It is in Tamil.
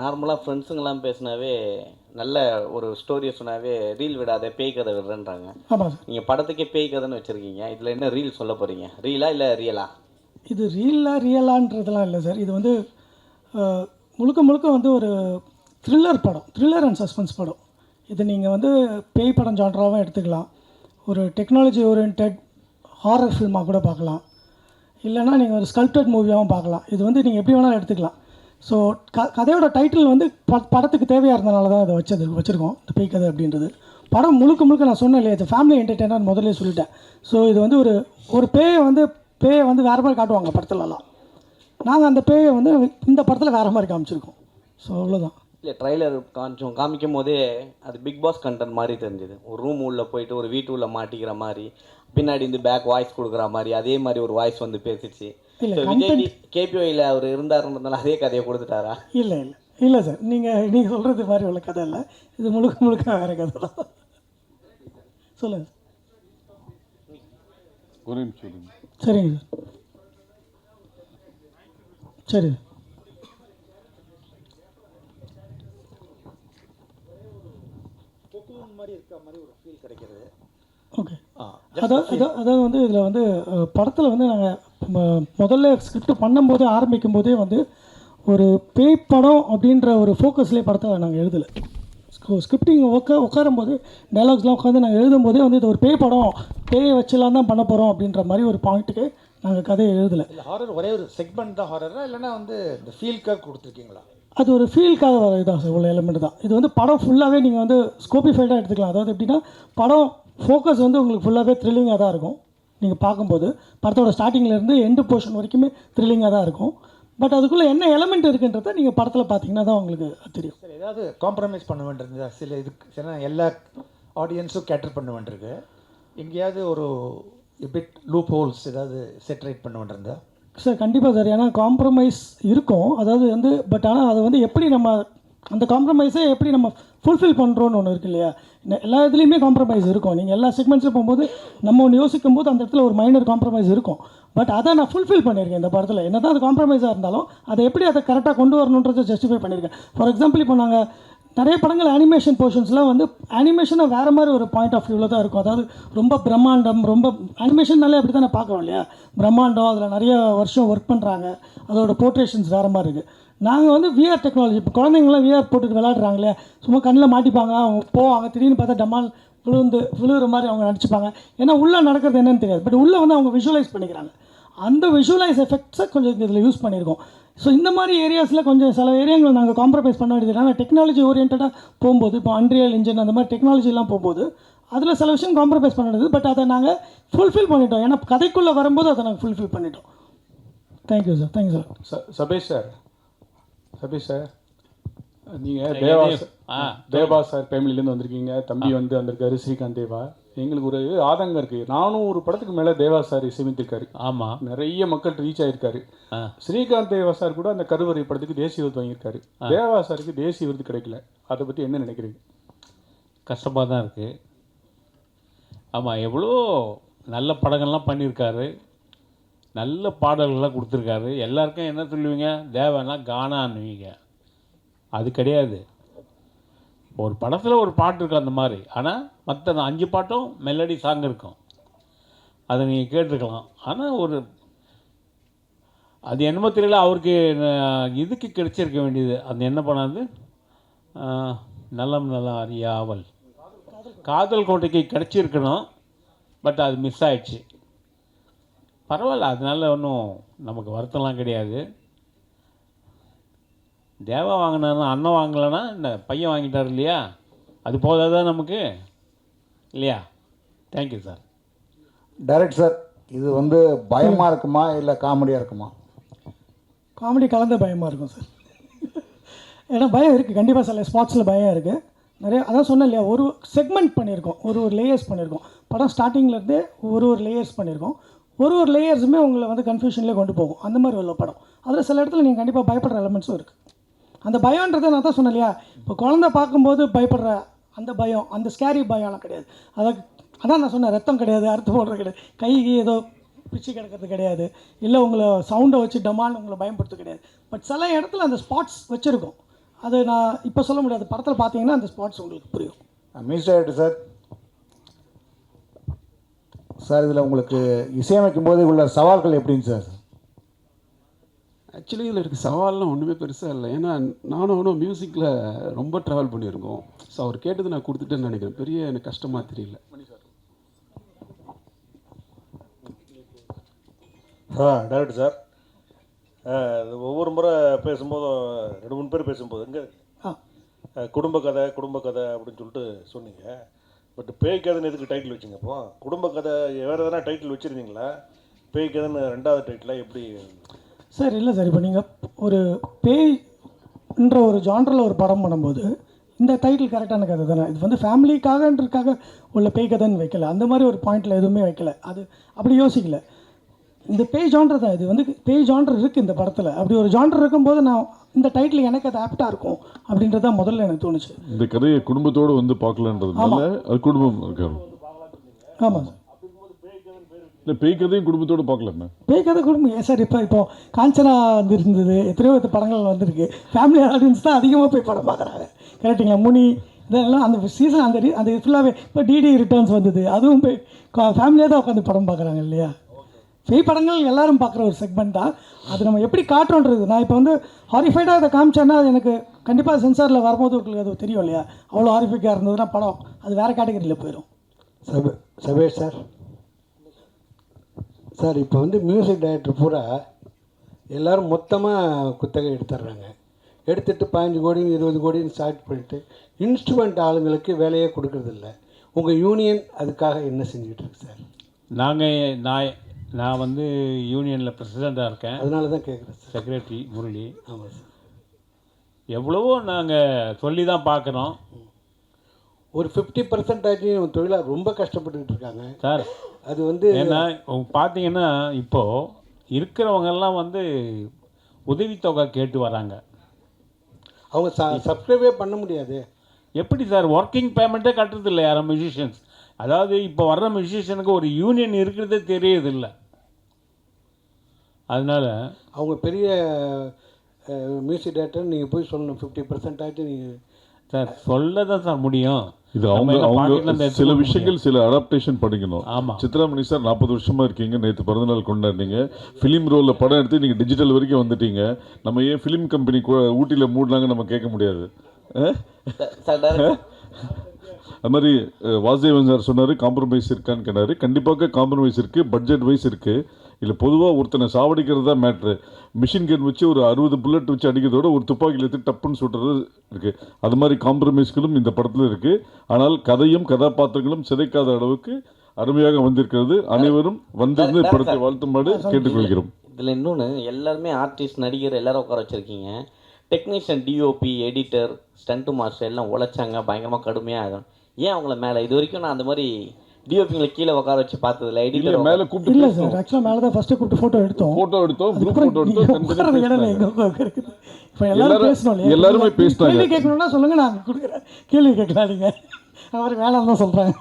நார்மலாக ஃப்ரெண்ட்ஸுங்கெல்லாம் பேசினாவே நல்ல ஒரு ஸ்டோரியை சொன்னாவே ரீல் விடாத பேய் கதை விடுறேன்றாங்க. ஆமாம் சார். நீங்கள் படத்துக்கே பேய் கதைன்னு வச்சுருக்கீங்க. இதில் என்ன ரீல் சொல்ல போகிறீங்க ரீலா இல்லை ரியலா இது ரியலா ரியலான்றதெல்லாம் இல்லை சார். இது வந்து முழுக்க முழுக்க வந்து ஒரு த்ரில்லர் படம். த்ரில்லர் அண்ட் சஸ்பென்ஸ் படம். இது நீங்கள் வந்து பேய் படம் ஜான்ராவும் எடுத்துக்கலாம். ஒரு டெக்னாலஜி ஓரியன்ட் ஹாரர் ஃபில்மாக கூட பார்க்கலாம். இல்லைன்னா நீங்கள் ஒரு ஸ்கல்ப்டட் மூவியாகவும் பார்க்கலாம். இது வந்து நீங்கள் எப்படி வேணாலும் எடுத்துக்கலாம். ஸோ க கதையோட டைட்டில் வந்து ப படத்துக்கு தேவையாக இருந்தனால தான் அதை வச்சது வச்சுருக்கோம் இந்த பேய் கதை அப்படின்றது. படம் முழுக்க முழுக்க நான் சொன்னேன் இல்லையா இது ஃபேமிலி என்டர்டெய்னர் முதல்ல சொல்லிட்டேன். ஸோ இது வந்து ஒரு ஒரு பேயை வந்து பேயை வந்து வேறு மாதிரி காட்டுவாங்க படத்துலலாம். நாங்கள் அந்த பேயை வந்து இந்த படத்தில் வேறு மாதிரி காமிச்சிருக்கோம். ஸோ அவ்வளோதான் இல்லை ட்ரைலர் காமிச்சோம். காமிக்கும் போதே அது பிக் பாஸ் கண்டென்ட் மாதிரி தெரிஞ்சுது. ஒரு ரூம் உள்ளே போயிட்டு ஒரு வீட்டு உள்ளே மாட்டிக்கிற மாதிரி பின்னாடி இருந்து பேக் வாய்ஸ் கொடுக்குற மாதிரி அதே மாதிரி ஒரு வாய்ஸ் வந்து பேசிச்சு. இல்ல, விஜய் கேபிஓயில் அவர் இருந்தாருன்றதுனால அதே கதையை கொடுத்துட்டாரா? இல்லை இல்லை. இல்லை சார் நீங்கள் நீங்கள் சொல்கிறது மாதிரி உள்ள கதை இல்லை. இது முழுக்க முழுக்க வேறு கதை தான். சொல்லுங்கள் ஒரு நிமிஷம். சரிங்க சார் சரி ஓகே அதாவது அதாவது அதாவது வந்து இதில் வந்து படத்தில் வந்து நாங்கள் முதல்ல ஸ்கிரிப்ட் பண்ணும்போதே ஆரம்பிக்கும் போதே வந்து ஒரு பேய் படம் அப்படின்ற ஒரு ஃபோக்கஸ்லேயே படத்தை நாங்கள் எழுதலை. ஸ்கிரிப்டிங் உட்கா உட்காரும்போது டைலாக்ஸ்லாம் உட்காந்து நாங்கள் எழுதும்போதே வந்து இது ஒரு பேய் படம் பேயை வச்சுலாம் தான் பண்ண போகிறோம் அப்படின்ற மாதிரி ஒரு பாயிண்ட்டுக்கு நாங்கள் கதையை எழுதலை. ஹாரர் ஒரே ஒரு செக்மெண்ட் தான் ஹாரரா இல்லைன்னா வந்து இந்த ஃபீல்க்காக கொடுத்துருக்கீங்களா? அது ஒரு ஃபீல்க்காக வர இதான் சார் உள்ள எலிமெண்ட் தான். இது வந்து படம் ஃபுல்லாகவே நீங்கள் வந்து ஸ்கோபிஃபைடாக எடுத்துக்கலாம். அதாவது எப்படின்னா படம் ஃபோக்கஸ் வந்து உங்களுக்கு ஃபுல்லாகவே த்ரில்லிங்காக தான் இருக்கும். நீங்கள் பார்க்கும்போது படத்தோட ஸ்டார்டிங்லேருந்து எண்டு போர்ஷன் வரைக்குமே த்ரில்லிங்காக தான் இருக்கும். பட் அதுக்குள்ளே என்ன எலமெண்ட் இருக்குன்றதை நீங்கள் படத்தில் பார்த்தீங்கன்னா தான் உங்களுக்கு தெரியும். சரி ஏதாவது காம்ப்ரமைஸ் பண்ண வேண்டியிருந்தா சில இதுக்கு சில எல்லா ஆடியன்ஸும் கேட்டர் பண்ண வேண்டியிருக்கு. எங்கேயாவது ஒரு பிட் லூப் ஹோல்ஸ் ஏதாவது செட்ரேட் பண்ண வேண்டியிருந்தா? சார் கண்டிப்பாக சார் ஏன்னா காம்ப்ரமைஸ் இருக்கும். அதாவது வந்து பட் ஆனால் அதை வந்து எப்படி நம்ம அந்த காம்ப்ரமைஸை எப்படி நம்ம ஃபுல்ஃபில் பண்ணுறோன்னு ஒன்று இருக்கு இல்லையா? எல்லா இதுலேயுமே காம்ப்ரமைஸ் இருக்கும். நீங்கள் எல்லா செக்மெண்ட்ஸில் போகும்போது நம்ம ஒன்று யோசிக்கும் போது அந்த இடத்துல ஒரு மைனர் காம்ப்ரமைஸ் இருக்கும். பட் அதை நான் ஃபுல்ஃபில் பண்ணியிருக்கேன் இந்த படத்தில். என்ன தான் அது காம்ப்ரமைஸாக இருந்தாலும் அதை எப்படி அதை கரெக்டாக கொண்டு வரணுன்றதை ஜஸ்டிஃபை பண்ணியிருக்கேன். ஃபார் எக்ஸாம்பிள் இப்போ நாங்கள் நிறைய படங்கள் அனிமேஷன் போர்ஷன்ஸ்லாம் வந்து அனிமேஷனை வேறு மாதிரி ஒரு பாயிண்ட் ஆஃப் வியூவில் தான் இருக்கும். அதாவது ரொம்ப பிரம்மாண்டம் ரொம்ப அனிமேஷன்னாலே அப்படி தானே பார்க்குறோம் இல்லையா? பிரம்மாண்டம் அதில் நிறைய வருஷம் ஒர்க் பண்ணுறாங்க அதோட போர்ட்ரேஷன்ஸ் வேறு மாதிரி இருக்குது நாங்கள் வந்து விஆர் டெக்னாலஜி இப்போ குழந்தைங்களாம் விஆர் போட்டுட்டு விளாட்றாங்களே சும்மா கண்ணில் மாட்டிப்பாங்க. அவங்க போவாங்க. திடீர்னு பார்த்தா டமால் விழுந்து விழுகிற மாதிரி அவங்க நடிச்சுப்பாங்க. ஏன்னா உள்ளே நடக்கிறது என்னன்னு தெரியாது. பட் உள்ளே வந்து அவங்க விஷுவலைஸ் பண்ணிக்கிறாங்க. அந்த விஷுவலைஸ் எஃபெக்ட்ஸை கொஞ்சம் இதில் யூஸ் பண்ணியிருக்கோம். ஸோ இந்த மாதிரி ஏரியாஸில் கொஞ்சம் சில ஏரியாங்கள் நாங்கள் காம்ப்ரமைஸ் பண்ண வேண்டியது ஆனால் டெக்னாலஜி ஓரியன்டாக போகும்போது இப்போ அன்ரியல் இன்ஜின் அந்த மாதிரி டெக்னாலஜிலாம் போகும்போது அதில் சில விஷயம் காம்ப்ரமைஸ் பண்ண வேண்டியது. பட் அதை நாங்கள் ஃபுல்ஃபில் பண்ணிட்டோம். ஏன்னா கதைக்குள்ளே வரும்போது அதை நாங்கள் ஃபுல்ஃபில் பண்ணிட்டோம். Thank you sir thank you sir Sabesh sir Sabesh sir நீங்கள் தேவா சார் தேவா சார் ஃபேமிலிலேருந்து வந்திருக்கீங்க. தம்பி வந்து வந்திருக்காரு ஸ்ரீகாந்த் தேவா. எங்களுக்கு ஒரு ஆதங்கம் இருக்குது நானும் ஒரு படத்துக்கு மேலே தேவா சார் இசையமைத்திருக்காரு ஆமாம் நிறைய மக்கள் ரீச் ஆயிருக்காரு. ஸ்ரீகாந்த் தேவா சார் கூட அந்த கருவறை படத்துக்கு தேசிய விருது வாங்கியிருக்காரு. தேவா சாருக்கு தேசிய விருது கிடைக்கல. அதை பற்றி என்ன நினைக்கிறீங்க? கஷ்டமாக தான் இருக்குது ஆமாம் எவ்வளோ நல்ல படங்கள்லாம் பண்ணியிருக்காரு. நல்ல பாடல்கள்லாம் கொடுத்துருக்காரு. எல்லாருக்கும் என்ன சொல்லுவீங்க? தேவைன்னா கானான்னுவீங்க. அது கிடையாது. ஒரு படத்தில் ஒரு பாட்டு இருக்கும் அந்த மாதிரி. ஆனால் மற்ற அஞ்சு பாட்டும் மெலடி சாங் இருக்கும். அதை நீங்கள் கேட்டிருக்கலாம். ஆனால் ஒரு அது என்னமோ தெரியல அவருக்கு இதுக்கு கிடைச்சிருக்க வேண்டியது. அந்த என்ன பண்ணாது நலம் நலம் அறியாவல். காதல் கோட்டைக்கு கிடச்சிருக்கணும் பட் அது மிஸ் ஆயிடுச்சு. பரவாயில்ல அதனால் ஒன்றும் நமக்கு வருத்தம்லாம் கிடையாது. தேவா வாங்கினா அண்ணன் வாங்கலைன்னா இந்த பையன் வாங்கிட்டார் இல்லையா? அது போதாதா நமக்கு? இல்லையா? தேங்க்யூ சார் டைரக்ட் சார் இது வந்து பயமாக இருக்குமா இல்லை காமெடியாக இருக்குமா? காமெடி கலந்த பயமாக இருக்கும் சார் ஏன்னா பயம் இருக்குது கண்டிப்பாக சில ஸ்பாட்ஸில் பயம் இருக்குது நிறைய அதான் சொன்னேன் இல்லையா ஒரு செக்மெண்ட் பண்ணியிருக்கோம். ஒரு ஒரு லேயர்ஸ் பண்ணியிருக்கோம். படம் ஸ்டார்டிங்லேருந்தே ஒரு ஒரு லேயர்ஸ் பண்ணியிருக்கோம். ஒரு ஒரு லேயர்ஸுமே உங்களை வந்து கன்ஃபியூஷன்லேயே கொண்டு போகும். அந்த மாதிரி உள்ள படம். அதில் சில இடத்துல நீங்கள் கண்டிப்பாக பயப்படுற எலமெண்ட்ஸும் இருக்குது அந்த பயன்றதை நான் தான் சொன்னேன் இல்லையா இப்போ குழந்தை பார்க்கும்போது பயப்படுற அந்த பயம் அந்த ஸ்கேரி பயம்லாம் கிடையாது. அதை அதான் நான் சொன்னேன் ரத்தம் கிடையாது அறுத்து போடுறது கிடையாது. கை ஏதோ பிச்சு கிடக்கிறது கிடையாது. இல்லை உங்களை சவுண்டை வச்சு டமால்னு உங்களை பயன்படுத்த கிடையாது. பட் சில இடத்துல அந்த ஸ்பாட்ஸ் வச்சுருக்கோம். அது நான் இப்போ சொல்ல முடியாது. படத்தில் பார்த்தீங்கன்னா அந்த ஸ்பாட்ஸ் உங்களுக்கு புரியும். மிஸ் ஆகிட்டு சார் சார் இதில் உங்களுக்கு இசையமைக்கும் போது உள்ள சவால்கள் எப்படிங்க சார் ஆக்சுவலி இதில் இருக்க சவால்லாம் ஒன்றுமே பெருசாக இல்லை. ஏன்னா நானும் அவனும் மியூசிக்கில் ரொம்ப ட்ராவல் பண்ணியிருக்கோம். ஸோ அவர் கேட்டது நான் கொடுத்துட்டேன்னு நினைக்கிறேன். பெரிய எனக்கு கஷ்டமாக தெரியல. ஆ டேரக்டர் சார் ஒவ்வொரு முறை பேசும்போதும் ரெண்டு மூணு பேர் பேசும்போது இங்கே ஆ. குடும்ப கதை குடும்ப கதை அப்படின்னு சொல்லிட்டு சொன்னீங்க. பட் பேய் கதைன்னு எதுக்கு டைட்டில் வச்சிங்க அப்போ? குடும்ப கதை வேறு எதனா டைட்டில் வச்சுருந்தீங்களா? பேய் கதைன்னு ரெண்டாவது டைட்டிலாக எப்படி சார் இல்லை சார் இப்போ நீங்கள் ஒரு பேய்ன்ற ஒரு ஜான்ரில் ஒரு படம் பண்ணும்போது இந்த டைட்டில் கரெக்டான கதை தானே? இது வந்து ஃபேமிலிக்காகன்றதுக்காக உள்ள பேய் கதைன்னு வைக்கல. அந்த மாதிரி ஒரு பாயிண்டில் எதுவுமே வைக்கல. அது அப்படி யோசிக்கல. இந்த பேய் ஜான்டர் தான் இது. வந்து பேய் ஜான்டர் இருக்குது இந்த படத்தில். அப்படி ஒரு ஜான்டர் இருக்கும்போது நான் இந்த டைட்டில் எனக்கு அது ஆப்டாக இருக்கும் அப்படின்றது தான் முதல்ல எனக்கு தோணுச்சு. இந்த கதையை குடும்பத்தோடு வந்து பார்க்கலான்றதுனால குடும்பம் இருக்காரு ஆமாம் சார். இல்லை பேய் கதையும் குடும்பத்தோடு பார்க்கலாமே. பேய் கதை குடும்பம் ஏன் சார் இப்போ இப்போ காஞ்சனா வந்துருந்தது எத்தனையோ வித படங்கள் வந்திருக்கு. ஃபேமிலி ஆடியன்ஸ் தான் அதிகமாக போய் படம் பார்க்குறாங்க. கரெக்டுங்களா முனி இதெல்லாம் அந்த சீசன் அந்த அந்த ஃபுல்லாகவே இப்போ டிடி ரிட்டர்ன்ஸ் வந்தது. அதுவும் போய் ஃபேமிலியாக தான் உட்காந்து படம் பார்க்குறாங்க இல்லையா? பேய் படங்கள் எல்லாரும் பார்க்குற ஒரு செக்மெண்ட் தான். அது நம்ம எப்படி காட்டுறோன்றது. நான் இப்போ வந்து ஹாரிஃபைடாக அதை காமிச்சேன்னா அது எனக்கு கண்டிப்பாக சென்சாரில் வரும்போது உங்களுக்கு அது தெரியும் இல்லையா? அவ்வளோ ஹாரிஃபைக்காக இருந்ததுன்னா படம் அது வேறு கேட்டகரியில் போயிடும் சபே சபேஷ் சார். சார் இப்போ வந்து மியூசிக் டைரக்டர் பூரா எல்லாரும் மொத்தமாக குத்தகை எடுத்துடுறாங்க எடுத்துட்டு பதினஞ்சு கோடி இருபது கோடின்னு ஸ்டார்ட் பண்ணிட்டு இன்ஸ்ட்ருமெண்ட் ஆளுங்களுக்கு வேலையே கொடுக்கறதில்ல. உங்கள் யூனியன் அதுக்காக என்ன செஞ்சுட்டு இருக்கு சார்? நாங்கள் நான் நான் வந்து யூனியனில் பிரசிடெண்ட்டாக இருக்கேன். அதனால தான் கேட்குறேன் சார். செக்ரட்டரி முரளி. ஆமாம் சார். எவ்வளவோ நாங்கள் சொல்லி தான் பார்க்குறோம் ஒரு ஃபிஃப்டி பர்சன்டேஜும் தொழிலாளர் ரொம்ப கஷ்டப்பட்டுக்கிட்டு இருக்காங்க. சார் அது வந்து ஏன்னா பார்த்தீங்கன்னா இப்போது இருக்கிறவங்கெல்லாம் வந்து உதவித்தொகை கேட்டு வராங்க. அவங்க ச சப்ஸ்கிரைபே பண்ண முடியாது. எப்படி சார் ஒர்க்கிங் பேமெண்ட்டே கட்டுறது இல்லை யாரும் மியூசிஷியன்ஸ் அதாவது இப்போ வர்ற மியூசிஷியனுக்கு ஒரு யூனியன் இருக்கிறதே தெரியறது இல்லை அதனால அவங்க பெரிய மியூசிக் டேரக்டர் நீங்கள் போய் சொல்லணும். ஃபிஃப்டி பர்சன்டேஜ் நீங்கள் சார் சொல்ல தான் சார் முடியும். இது அவங்க அவங்க சில விஷயங்கள் சில அடாப்டேஷன் பண்ணிக்கணும் ஆமா. சித்ராமணி சார் நாற்பது வருஷமா இருக்கீங்க. நேற்று பிறந்தநாள் கொண்டாடினீங்க. ஃபிலிம் ரோலில் படம் எடுத்து நீங்கள் டிஜிட்டல் வரைக்கும் வந்துட்டீங்க. நம்ம ஏன் ஃபிலிம் கம்பெனி ஊட்டியில் மூடினாங்க நம்ம கேட்க முடியாது. அது மாதிரி வாசுதேவன் சார் சொன்னார் காம்ப்ரமைஸ் இருக்கான்னு கேட்டார். கண்டிப்பாக காம்ப்ரமைஸ் இருக்குது பட்ஜெட் வைஸ் இருக்குது இல்லை பொதுவாக ஒருத்தனை சாவடிக்கிறது தான் மேட்ரு மிஷின் கன் வச்சு ஒரு அறுபது புல்லட் வச்சு அடிக்கிறதோட ஒரு துப்பாக்கியில் எடுத்து டப்புன்னு சுடுறது இருக்குது அது மாதிரி காம்ப்ரமைஸ்களும் இந்த படத்தில் இருக்குது ஆனால் கதையும் கதாபாத்திரங்களும் சிதைக்காத அளவுக்கு அருமையாக வந்திருக்கிறது. அனைவரும் வந்திருந்து படத்தை வாழ்த்துமாறு கேட்டுக்கொள்கிறோம். இதில் இன்னொன்று எல்லாருமே ஆர்டிஸ்ட் நடிகர் எல்லாரும் உட்கார வச்சுருக்கீங்க. Technician DOP editor stunt master எல்லாம் உழைச்சாங்க. பயங்கரமாக கடுமையாக ஆகும் ஏன் அவங்கள மேலே? இது வரைக்கும் நான் அந்த மாதிரி டிஓபிங்களை கீழே உட்கார வச்சு பார்த்ததில்ல இல்லை எடிட்டர் மேலே கூப்பிட்டு இல்லை சார் ஆக்சுவலாக மேலே தான் ஃபஸ்ட்டு கூப்பிட்டு ஃபோட்டோ எடுத்தோம். ஃபோட்டோ எடுத்தோம் குரூப் நீங்க எடுத்தோம் உட்கார்றது இடம் எங்க உட்கார்றது இருக்குது. இப்போ எல்லாரும் பேசணும்? எல்லாருமே கேள்வி பேசினாங்க. கேட்கணும்னா சொல்லுங்க நான் கொடுக்குறேன். கேள்வி கேட்கலாம் நீங்கள் அவர் வேலை தான் சொல்கிறேன்